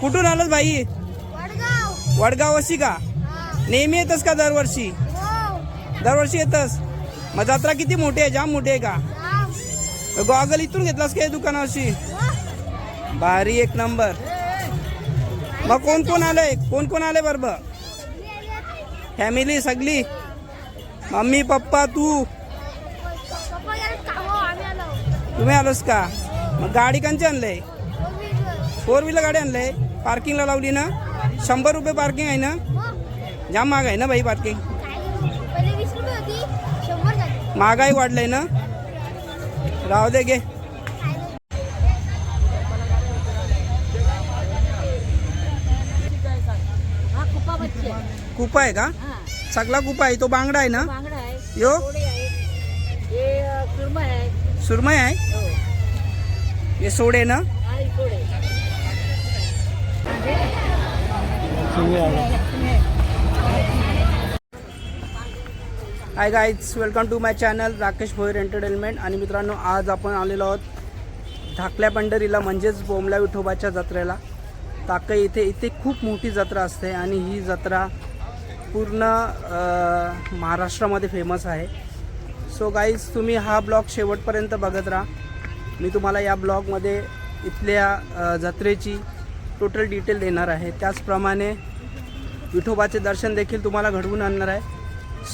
कुठून आलास बाई? वडगाव. अशी का? हा. नेहमी येतस का दरवर्षी? हो. दरवर्षी येतस? मग जत्रा किती मोठी आहे? जाम मोठी आहे का? गॉगल इथून घेतलास काय दुकानावरशी? हो. भारी एक नंबर. मग कोण कोण आलंय? कोण कोण आलंय बरोबर फॅमिली सगळी? मम्मी पप्पा तू? आलो. तुम्ही आलोस का? मग गाडी कंची आणलंय? हो. फोर व्हीलर गाडी आणलंय? पार्किंगला लावली ना शंभर रुपये पार्किंग आहे ना. जाम महाग आहे ना भाई पार्किंग महागाई वाढलंय ना. राहू दे गे. हा कुपा आहे का? सगळा कुपा आहे. तो बांगडा आहे ना? यो. आहे. सुरमई आहे? हो. हे सोडे ना? Hi guys welcome to my channel Rakesh Bhoir entertainment आणि मित्रांनो आज आपण आलेलो आहोत धाकल्या पंढरीला म्हणजेच बोमला विठोबाच्या जत्रेला. ताकई इथे इथे खूप मोठी जत्रा असते आणि ही जत्रा पूर्ण महाराष्ट्रामध्ये फेमस आहे. सो गाईज तुम्ही हा ब्लॉग शेवटपर्यंत बघत राहा. मी तुम्हाला या ब्लॉगमध्ये इथल्या जत्रेची टोटल डिटेल देणार आहे. त्याचप्रमाणे विठोबाचे दर्शन देखील तुम्हाला घडवून आणणार आहे.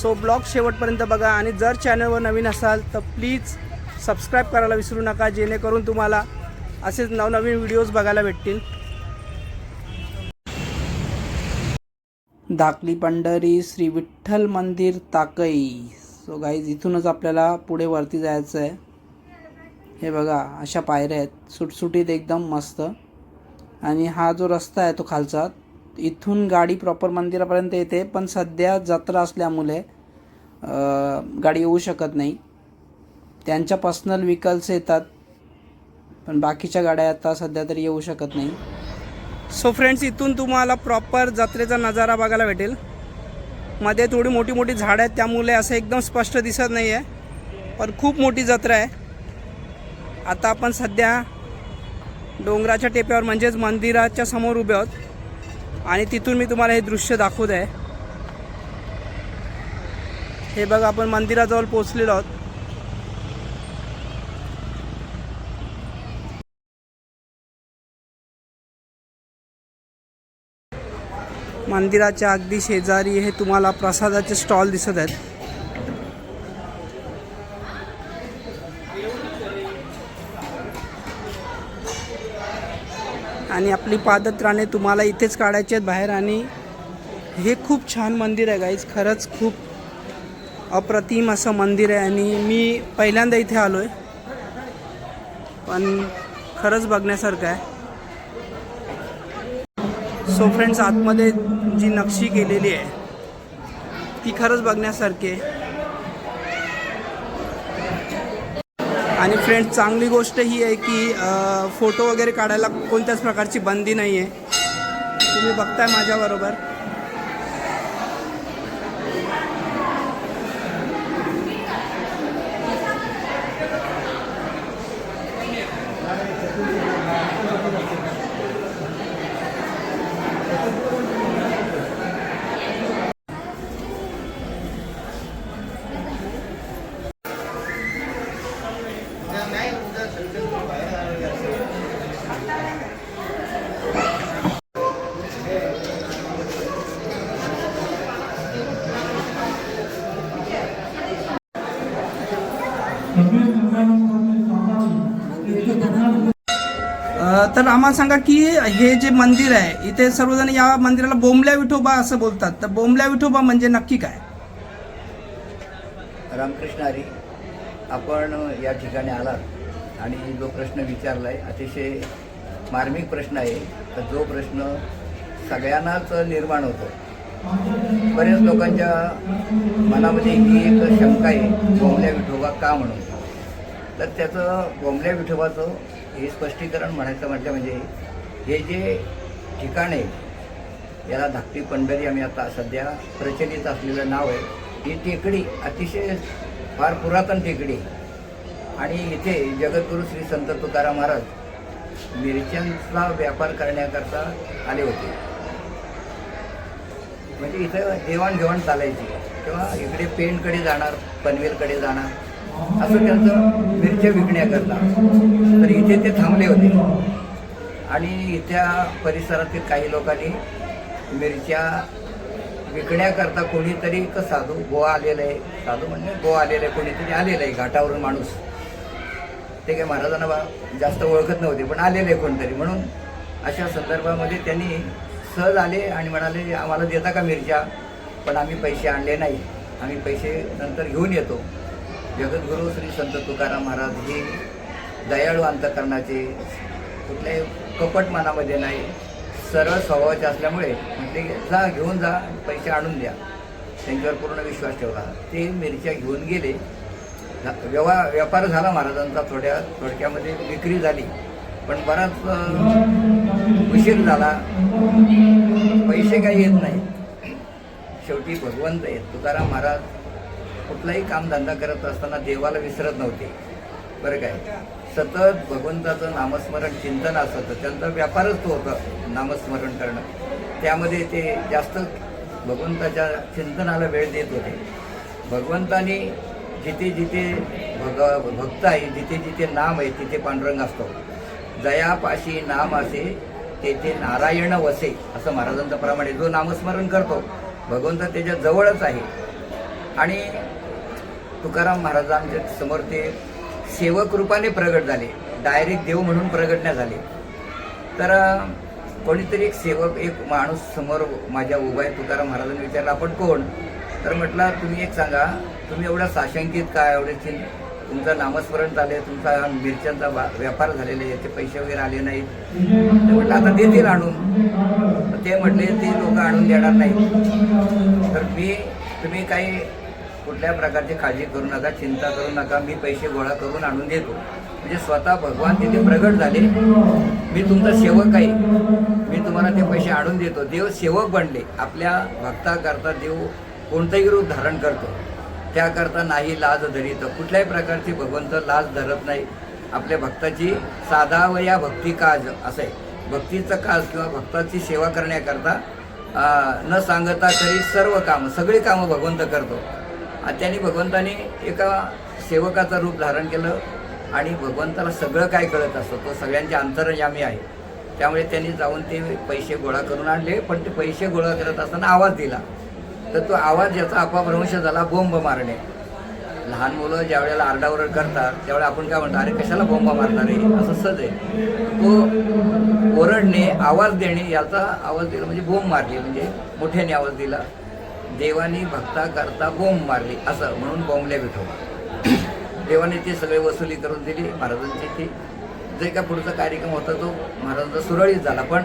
सो ब्लॉग शेवटपर्यंत बघा आणि जर चॅनलवर नवीन असाल तर प्लीज सबस्क्राईब करायला विसरू नका जेणेकरून तुम्हाला असेच नवनवीन व्हिडिओज बघायला भेटतील. दाखली पंढरी श्री विठ्ठल मंदिर ताकई. सो गाईज इथूनच आपल्याला पुढे वरती जायचं आहे हे बघा अशा पायऱ्या आहेत. सुटसुटीत एकदम मस्त. आणि हा जो रस्ता आहे तो खालचा इथून गाडी प्रॉपर मंदिरापर्यंत येते पण सध्या जत्रा असल्यामुळे गाडी येऊ शकत नाही. त्यांच्या पर्सनल व्हेकल्स येतात पण बाकीच्या गाड्या आता सध्या तरी येऊ शकत नाही. सो फ्रेंड्स इथून तुम्हाला प्रॉपर जत्रेचा नजारा बघायला भेटेल. मध्ये थोडी मोठी मोठी झाडं आहेत त्यामुळे असं एकदम स्पष्ट दिसत नाही आहे पण खूप मोठी जत्रा आहे. आता आपण सध्या डोंगराच्या टेप्यावर म्हणजेच मंदिराच्या समोर उभे आहोत. आणि तिथून मी तुम्हाला हे दृश्य दाखवत आहे. हे बघा आपण मंदिराजवळ पोचलेलो आहोत. मंदिराच्या अगदी शेजारी हे तुम्हाला प्रसादाचे स्टॉल दिसत आहेत. आणि आपली पादत्राणे तुम्हाला इथेच काढायचे आहेत बाहेर. आणि हे खूप छान मंदिर आहे गाईज खरंच खूप अप्रतिम असं मंदिर आहे. आणि मी पहिल्यांदा इथे आलो आहे पण खरंच बघण्यासारखं आहे. सो फ्रेंड्स आतमध्ये जी नक्षी केलेली आहे ती खरंच बघण्यासारखी आहे. आणि फ्रेंड्स चांगली गोष्ट ही आहे की फोटो वगैरे काढायला कोणत्याच प्रकारची बंदी नाही आहे तुम्ही बघताय माझ्याबरोबर. तर आम्हाला सांगा की हे जे मंदिर आहे इथे सर्वजण या मंदिराला बोंबल्या विठोबा असं बोलतात. तर बोंबल्या विठोबा म्हणजे नक्की काय? रामकृष्ण हरी आपण या ठिकाणी आलात आणि जो प्रश्न विचारला आहे अतिशय मार्मिक प्रश्न आहे. तर जो प्रश्न सगळ्यांनाच निर्माण होतो. बऱ्याच लोकांच्या मनामध्ये ही एक शंका आहे बोंबल्या विठोबा का म्हणून? तर त्याचं बोंबल्या विठोबाचं हे स्पष्टीकरण म्हणायचं म्हटलं म्हणजे हे जे ठिकाण आहे याला धाकटी पंढरी आम्ही आता सध्या प्रचलित असलेलं नाव आहे. ही टेकडी अतिशय फार पुरातन टेकडी आहे. आणि इथे जगद्गुरू श्री संत तुकाराम महाराज मिरच्यांचा व्यापार करण्याकरता आले होते. म्हणजे इथं देवाणघेवाण चालायची. किंवा इकडे पेंटकडे जाणार पनवेलकडे जाणार. असं त्यांचं मिरच्या विकण्याकरता तर इथे ते थांबले होते. आणि इथ्या परिसरातील काही लोकांनी मिरच्या विकण्याकरता कोणीतरी एक साधू गोवा आलेलं आहे. साधू म्हणजे गोवा आलेलं आहे कोणीतरी आलेलं आहे घाटावरून माणूस. ते काही महाराजांना बा- जास्त ओळखत नव्हते पण आलेले कोणतरी. म्हणून अशा संदर्भामध्ये त्यांनी सहज आले आणि म्हणाले आम्हाला देता का मिरच्या? पण आम्ही पैसे आणले नाही. आम्ही पैसे नंतर घेऊन येतो. जगद्गुरू श्री संत तुकाराम महाराज हे दयाळू अंतकरणाचे कुठल्याही कपट मनामध्ये नाही. सरळ स्वभावाचे असल्यामुळे म्हटले जा घेऊन जा पैसे आणून द्या. त्यांच्यावर पूर्ण विश्वास ठेवला. ते मिरच्या घेऊन गेले. व्यवहार व्यापार झाला महाराजांचा थोड्या थोडक्यामध्ये विक्री झाली. पण बराच उशीर झाला. पैसे काही येत नाही शेवटी भगवंत आहेत. तुकाराम महाराज कुठलाही कामधंदा करत असताना देवाला विसरत नव्हते. बरं काय? सतत भगवंताचं नामस्मरण चिंतन असतं. त्यांचा व्यापारच तो होता नामस्मरण करणं. त्यामध्ये ते जास्त भगवंताच्या चिंतनाला वेळ देत होते. भगवंतानी जिथे जिथे भग भक्त आहे जिथे जिथे नाम आहे तिथे पांडुरंग असतो. जयापाशी नाम असे तेथे नारायण वसे असं महाराजांचं प्रमाणे जो नामस्मरण करतो भगवंत त्याच्या जवळच आहे. आणि तुकाराम महाराजांच्या समोर ते सेवक रूपाने प्रगट झाले. डायरेक्ट देव म्हणून प्रगट नाही झाले तर कोणीतरी एक सेवक एक माणूस समोर माझ्या उभा आहे तुकाराम महाराजांनी विचारला आपण कोण? तर म्हटलं तुम्ही एक सांगा तुम्ही एवढा साशंकित काय एवढे तुमचं नामस्मरण झाले तुमचा मिरच्यांचा बा- व्यापार आहे याचे पैसे वगैरे आले नाहीत. ते म्हटलं आता देतील आणून. ते म्हटले ते लोक आणून देणार नाही तर मी तुम्ही काही कुठल्या प्रकारची काळजी करू नका चिंता करू नका. मी पैसे गोळा करून आणून देतो. म्हणजे स्वतः भगवान तिथे प्रगट झाले. मी तुमचा सेवक आहे. मी तुम्हाला ते पैसे आणून देतो. देव सेवक बनले. आपल्या भक्ताकरता देव कोणतंही रूप धारण करतो. त्याकरता नाही लाज धरीत. कुठल्याही प्रकारची भगवंत लाज धरत नाही. आपल्या भक्ताची साधा व या भक्ती काज असं आहे. भक्तीचं काज किंवा भक्ताची सेवा करण्याकरता न सांगता तरी सर्व कामं सगळी कामं भगवंत करतो. त्यांनी भगवंताने एका सेवकाचं रूप धारण केलं आणि भगवंताला सगळं काय कळत असतं तो सगळ्यांच्या अंतरजामी आहे. त्यामुळे त्यांनी जाऊन ते पैसे गोळा करून आणले पण ते पैसे गोळा करत असताना आवाज दिला. तर तो आवाज ज्याचा अपभ्रंश झाला बोंब मारणे. लहान मुलं ज्या वेळेला आरडाओरड करतात त्यावेळेला आपण काय म्हणतो अरे कशाला बोंबा मारणार आहे असं सज आहे. तो ओरडणे आवाज देणे याचा आवाज दिला म्हणजे बोंब मारली म्हणजे मोठ्याने आवाज दिला. देवानी भक्ता करता बोंब मारली असं म्हणून बोंबल्या विठोबा देवाने ते सगळे वसुली करून दिली महाराजांची ती जे का पुढचा कार्यक्रम होता तो महाराजांचा सुरळीत झाला पण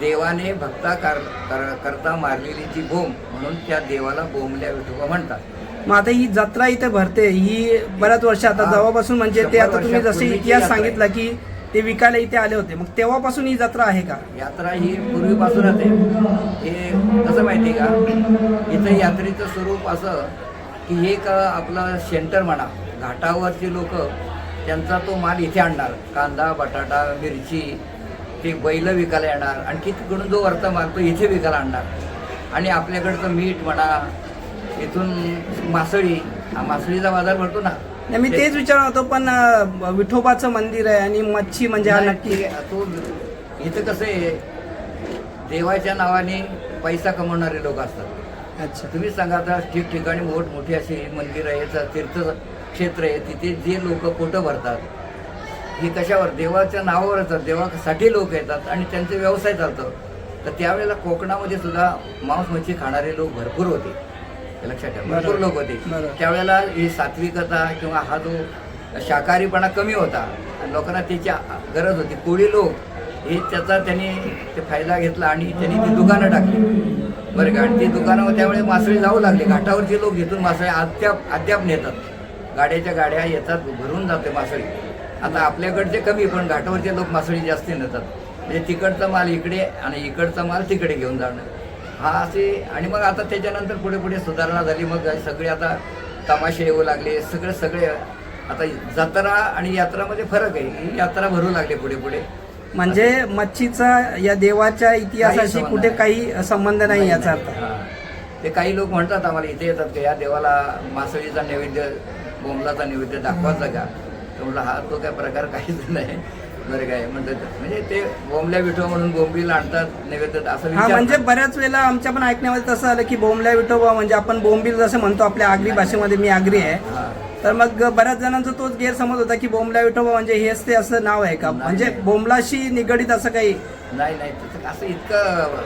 देवाने भक्ता कर कर- करता मारलेली जी बोंब म्हणून त्या देवाला बोंबल्या विठोबा म्हणतात मग आता ही जत्रा इथे भरते ही बऱ्याच वर्ष आता. जेव्हापासून म्हणजे ते आता तुम्ही जसे इतिहास. सांगितला की ते विकायला इथे आले होते. मग तेव्हापासून ही जत्रा आहे का? यात्रा ही पूर्वीपासूनच आहे. हे कसं माहिती आहे का? इथं यात्रेचं स्वरूप असं की हे एक आपलं सेंटर म्हणा घाटावरची लोक त्यांचा तो माल इथे आणणार. कांदा बटाटा मिरची ते बैल विकायला येणार. आणखी तिकडून जो वरचा माल तो इथे विकायला आणणार. आणि आपल्याकडचं मीठ म्हणा इथून मासळी. हा मासळीचा बाजार भरतो ना. नाही मी तेच विचारत होतो पण विठोबाचं मंदिर आहे आणि मच्छी म्हणजे हा नक्की. ते- इथं कसं आहे देवाच्या नावाने पैसा कमवणारे लोक असतात. अच्छा. तुम्ही सांगा आता ठिकठिकाणी मोठमोठी अशी मंदिर आहे तीर्थ क्षेत्र आहे तिथे जे लोक पोटं भरतात हे कशावर? देवाच्या नावावर येतात देवासाठी लोक येतात आणि त्यांचे व्यवसाय चालतं. तर त्यावेळेला कोकणामध्ये सुद्धा मांस मच्छी खाणारे लोक भरपूर होते. लक्षात ठेवा. भरपूर. लोक होते. त्यावेळेला ही सात्विकता किंवा हा जो शाकाहारीपणा कमी होता आणि लोकांना त्याची गरज होती. कोळी लोक हे त्याचा त्यांनी ते फायदा घेतला आणि त्यांनी ती दुकानं टाकली. बरं का? आणि ती दुकानं त्यावेळेस मासळी जाऊ लागली. घाटावरचे लोक घेतून मासळी अद्याप अद्याप नेतात. गाड्याच्या गाड्या येतात भरून जाते मासळी. आता आपल्याकडचे कमी पण घाटावरचे लोक मासळी जास्त नेतात. म्हणजे तिकडचा माल इकडे आणि इकडचा माल तिकडे घेऊन जाणं. हा असे आणि मग आता त्याच्यानंतर पुढे पुढे सुधारणा झाली. मग सगळे आता तमाशे येऊ लागले. सगळे सगळे आता जत्रा आणि यात्रामध्ये फरक आहे. ही यात्रा भरू लागली पुढे पुढे. म्हणजे मच्छीचा या देवाच्या इतिहासाशी कुठे. काही संबंध नाही याचा अर्थ. ते काही लोक म्हणतात आम्हाला इथे येतात की? या देवाला मासळीचा नैवेद्य बोंबलाचा नैवेद्य दाखवायचा का तर म्हटलं हा तो काय प्रकार काहीच नाही. बरं काय म्हणतात म्हणजे ते बोंबल्या विठो म्हणून बोंबीला आणतात नैवेद्य असं हा. म्हणजे बऱ्याच वेळेला आमच्या पण ऐकण्यामध्ये तसं आलं की बोंबल्या विठोबा म्हणजे आपण बोंबील जसं म्हणतो आपल्या आगरी भाषेमध्ये मी आगरी आहे हा. तर मग बऱ्याच जणांचा तोच गैरसमज होता की बोंबल्या विठोबा म्हणजे हेच ते असं नाव आहे का म्हणजे. बोंबलाशी निगडीत असं काही नाही नाही तसं असं इतकं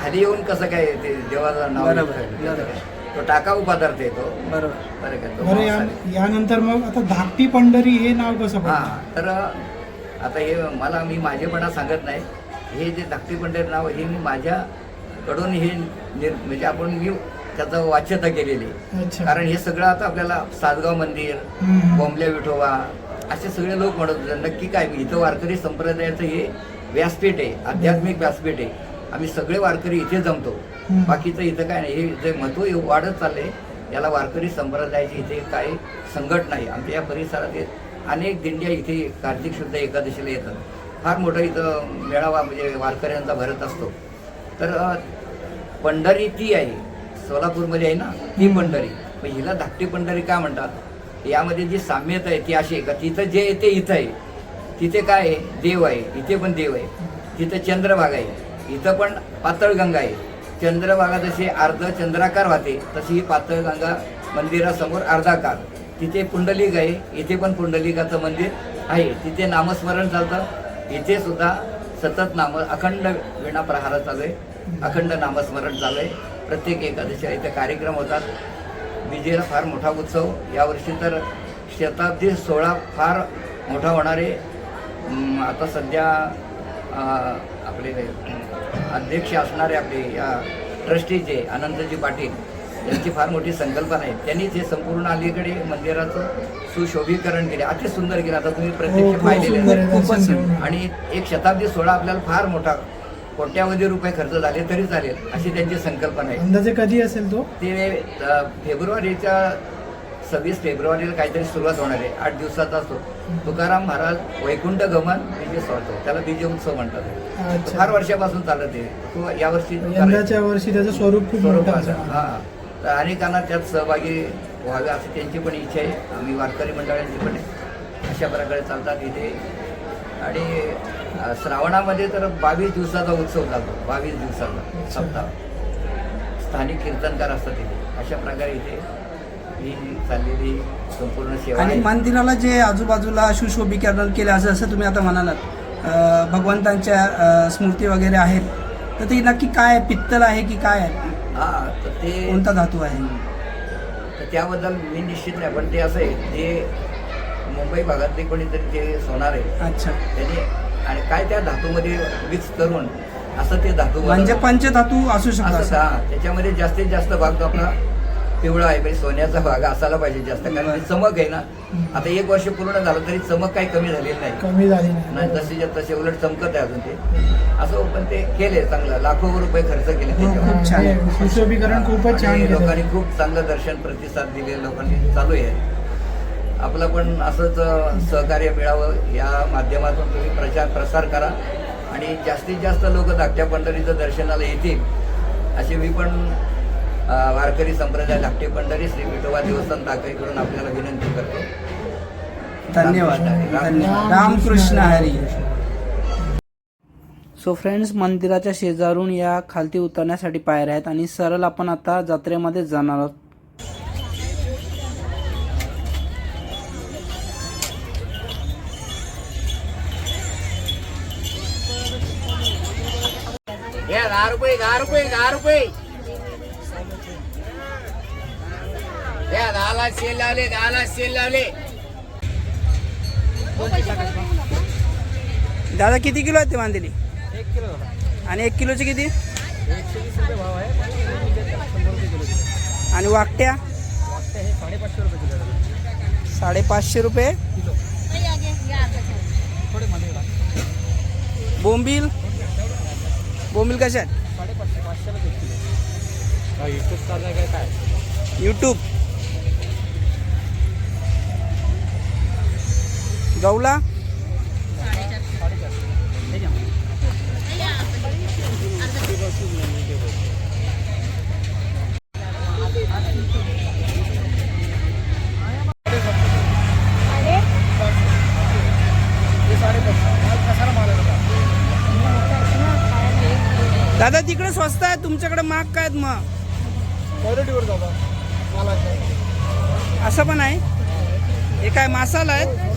खाली येऊन कसं काय ते देवाचं नाव बरोबर, घेतलं? बरोबर. तो टाकाऊ पदार्थ आहे तो बरोबर बरं का तो बरं या मांसाहारी. यानंतर मग आता धाकटी पंढरी हे नाव कसं हा तर आता हे मला मी माझेपणा सांगत नाही हे जे धाकटी पंढर नाव हे मी माझ्याकडून हे निर म्हणजे आपण मी त्याचं वाच्यता केलेली आहे. कारण हे सगळं आता आपल्याला सासगाव मंदिर हम्म. बॉम्बल्या विठोबा असे सगळे लोक म्हणत होते नक्की काय इथं वारकरी संप्रदायाचं हे व्यासपीठ आहे आध्यात्मिक व्यासपीठ आहे आम्ही सगळे वारकरी इथे जमतो. बाकीचं इथं काय नाही हे जे महत्त्व वाढत चाललंय याला वारकरी संप्रदायाची इथे काही संकट नाही आमच्या या परिसरात अनेक दिंड्या इथे कार्तिक शुद्ध एकादशीला येतात. फार मोठा इथं मेळावा म्हणजे वारकऱ्यांचा भरत असतो. तर पंढरी ती आहे. सोलापूरमध्ये आहे ना? ती पंढरी. मग हिला धाकटी पंढरी का म्हणतात? यामध्ये जी साम्यता आहे ती अशी आहे का? तिथं जे आहे ते इथं आहे. तिथे काय आहे? देव आहे. इथे पण देव आहे. तिथं चंद्रभागा आहे. इथं पण पातळगंगा आहे. चंद्रभागा जशी अर्ध चंद्राकार वाहते तशी ही पातळगंगा मंदिरासमोर अर्धाकार. तिथे पुंडलिक आहे इथे पण पुंडलिकाचं मंदिर आहे. तिथे नामस्मरण चालतं. इथे सुद्धा सतत नाम अखंड विणा प्रहार चालू आहे. अखंड नामस्मरण चालू आहे. प्रत्येक एकादशीला इथे कार्यक्रम होतात. विजेला फार मोठा उत्सव. यावर्षी तर शताब्दी सोहळा फार मोठा होणार आहे. आता सध्या आपले अध्यक्ष असणारे आपले या ट्रस्टीचे अनंतजी पाटील यांची फार मोठी संकल्पना आहे. त्यांनीच हे संपूर्ण अलीकडे मंदिराचं सुशोभीकरण केले अति सुंदर केलं. आता तुम्ही हो, प्रत्यक्ष खूप पाहिलेले खूपच. आणि एक शताब्दी सोहळा आपल्याला फार मोठा कोट्यावधी रुपये खर्च झाले तरी चालेल अशी त्यांची संकल्पना आहे. अंदाजे कधी असेल तो? ते फेब्रुवारीच्या सव्वीस फेब्रुवारीला काहीतरी सुरुवात होणार आहे. आठ दिवसाचा असतो. तुकाराम महाराज वैकुंठ गमन विजय सोडतो त्याला विजय उत्सव म्हणतात. फार वर्षापासून चालत आहे. तो यावर्षी वर्षी त्याचं स्वरूप असणार. हा. तर अनेकांना त्यात सहभागी व्हावे अशी त्यांची पण इच्छा आहे. आम्ही वारकरी मंडळांची पण आहे. अशा प्रकारे चालतात इथे. आणि श्रावणामध्ये तर बावीस दिवसाचा उत्सव चालतो बावीस दिवसाचा सप्ताह. स्थानिक कीर्तनकार असतात इथे. अशा प्रकारे इथे ही चाललेली संपूर्ण सेवा आणि मंदिराला जे आजूबाजूला सुशोभीकरण केलं असं असं तुम्ही आता म्हणालात भगवंतांच्या स्मृती वगैरे आहेत. तर ते नक्की काय? पित्तल आहे की काय आहे? हा तर ते कोणता धातू आहे तर त्याबद्दल मी निश्चित नाही पण ते असं आहे जे मुंबई भागातले कोणीतरी जे सोनार आहे अच्छा त्याने आणि काय त्या धातूमध्ये मिक्स करून असं ते धातू म्हणजे. पंचधातू असू शकतो असं असं हा त्याच्यामध्ये जास्तीत जास्त भाग तो आपला पिवळा आहे म्हणजे सोन्याचा भाग असायला पाहिजे जास्त. कारण ती चमक आहे ना. आता एक वर्ष पूर्ण झालं तरी चमक काही कमी झालेली नाही. कमी झाली नाही. जसे तसे उलट चमकत आहे अजून ते. असं पण ते केले चांगलं. लाखो रुपये खर्च केले हो, त्याच्यावर. खूप छान. सुशोभीकरण खूपच छान लोकांनी खूप चांगलं दर्शन प्रतिसाद दिले लोकांनी चालू आहे. आपलं पण असंच सहकार्य मिळावं. या माध्यमातून तुम्ही प्रचार प्रसार करा. आणि जास्तीत जास्त लोक धाकट्या पंढरीचं दर्शनाला येतील. अशी मी पण वारकरी संप्रदाय धाकटे पंढरी श्री विठोबा देवस्थान ताकईकडून आपल्याला विनंती करतो. धन्यवाद. रामकृष्ण हरी. धन्यवाद. रामकृष्ण हरी. सो फ्रेंड्स मंदिराच्या शेजारून या खालती उतरण्यासाठी पायऱ्या आहेत आणि सरळ आपण आता जत्रेमध्ये जाणार आहोत. रुपये दहा रुपये दहा रुपये या दहाला सेल लावले दहाला सेल लावले. दादा किती किलो आहेत ते मांदेली? एक किलो आणि एक किलोचे किती? एकशे वीस रुपये भाव आहे शंभर रुपये किलो आणि वाकट्या? वाटतं हे साडेपाचशे रुपये किलो साडेपाचशे रुपये? किलो. थोडे मध्ये बोंबील? बोंबील कशा आहेत? साडेपाचशे पाचशेला एक किलो काय काय? यूट्यूब गवला दादा तिकडे स्वस्त आहे. तुमच्याकडे महाग काय आहेत मग? क्वालिटीवर असं पण आहे. हे काय मसाला आहे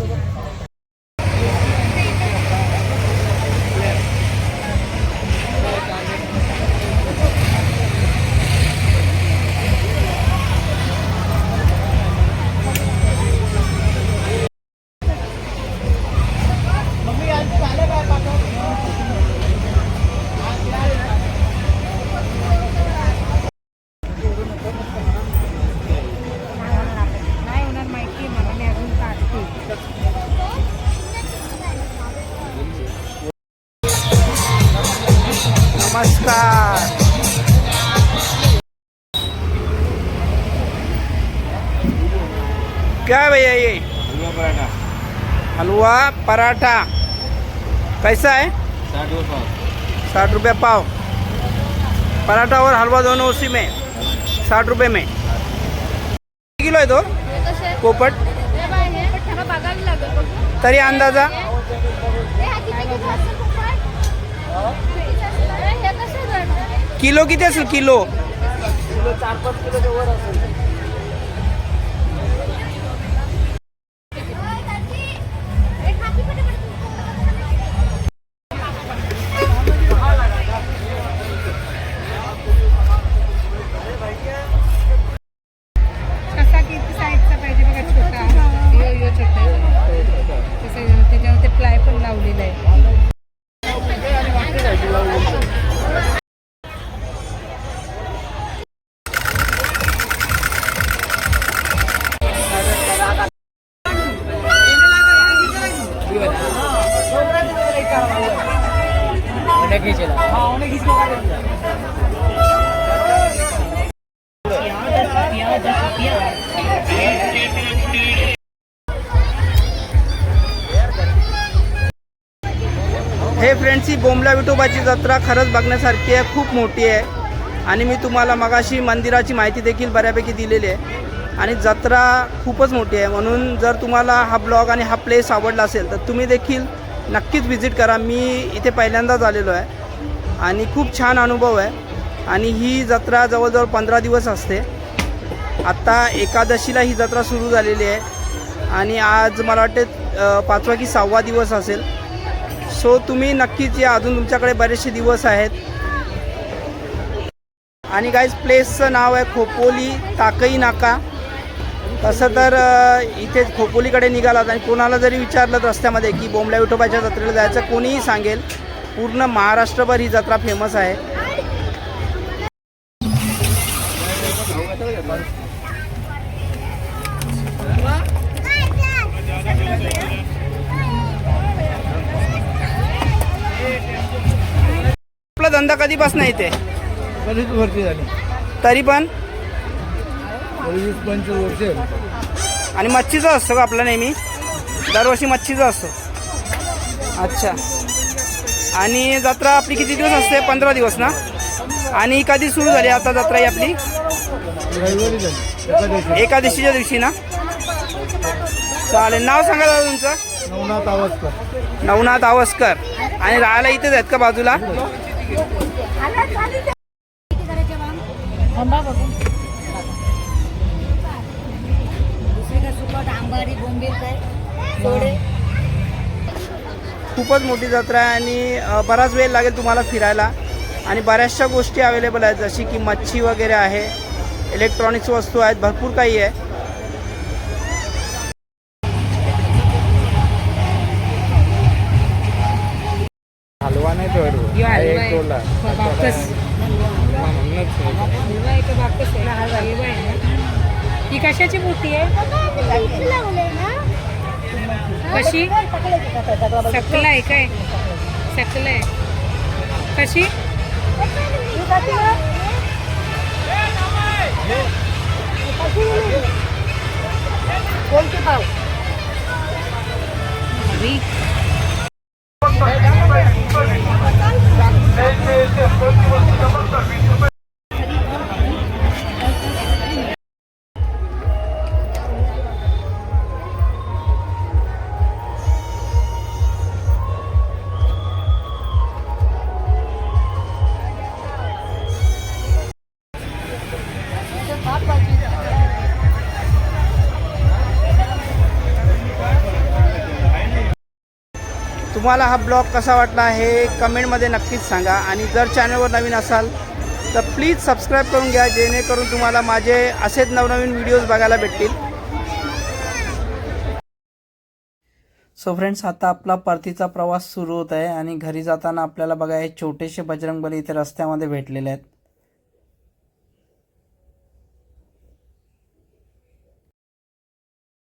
हलवा पराठा. कैसा है? साठ रुपये पाव. पराठा और हलवा दोनों उसी में. साठ रुपये में. किलो आहे तो पोपट. तरी अंदाजा? किलो? किती असेल? किलो? किती असेल किलो विठोबाची जत्रा खरंच बघण्यासारखी आहे खूप मोठी आहे. आणि मी तुम्हाला मगाशी मंदिराची माहिती देखील बऱ्यापैकी दिलेली आहे. आणि जत्रा खूपच मोठी आहे. म्हणून जर तुम्हाला हा ब्लॉग आणि हा प्लेस आवडला असेल तर तुम्ही देखील नक्कीच व्हिजिट करा. मी इथे पहिल्यांदाच आलेलो आहे. आणि खूप छान अनुभव आहे. आणि ही जत्रा जवळजवळ पंधरा दिवस असते. आत्ता एकादशीला ही जत्रा सुरू झालेली आहे. आणि आज मला वाटते पाचवा की सहावा दिवस असेल. सो तुम्ही नक्कीच या. अजून तुमच्याकडे बरेचसे दिवस आहेत. आणि गाईज प्लेसचं नाव आहे खोपोली ताकई नाका. तसं तर इथे खोपोलीकडे निघालात आणि कोणाला जरी विचारलं रस्त्यामध्ये की बोंबल्या विठोबाच्या जत्रेला जायचं कोणीही सांगेल. पूर्ण महाराष्ट्रभर ही जत्रा फेमस आहे. धंदा कधीपासून येते बरीच भरती झाली. तरी पण? वीस पंचवीस वर्ष आणि मच्छीचा असतो का आपला नेहमी? दरवर्षी मच्छीचा असतो. अच्छा. आणि जत्रा आपली किती दिवस असते? पंधरा दिवस ना? आणि कधी सुरू झाली आता जत्रा ही आपली? एकादशीच्या दिवशी ना? चालेल. नाव सांगा दादा तुमचं. नवनाथ आवाजकर. नवनाथ आवस्कर आणि राहायला इथेच आहेत का बाजूला? बघू सुकट आंबाडी बोंबील काय खूपच मोठी जत्रा आहे आणि बराच वेळ लागेल तुम्हाला फिरायला. आणि बऱ्याचशा गोष्टी अवेलेबल आहेत जशी की मच्छी वगैरे आहे इलेक्ट्रॉनिक्स वस्तू आहेत भरपूर काही आहे. कशाची मूर्ती आहे? कशी? सकला आहे काय? सकला आहे कशी भारी तुम्हाला हा ब्लॉग कसा वाटला हे कमेंटमध्ये नक्कीच सांगा. आणि जर चॅनलवर नवीन असाल तर प्लीज सबस्क्राईब करून घ्या जेणेकरून तुम्हाला माझे असेच नवनवीन व्हिडिओज बघायला भेटतील. सो फ्रेंड्स आता आपला परतीचा प्रवास सुरू होत आहे आणि घरी जाताना आपल्याला बघा हे छोटेसे बजरंगबली इथे रस्त्यामध्ये भेटलेले आहेत.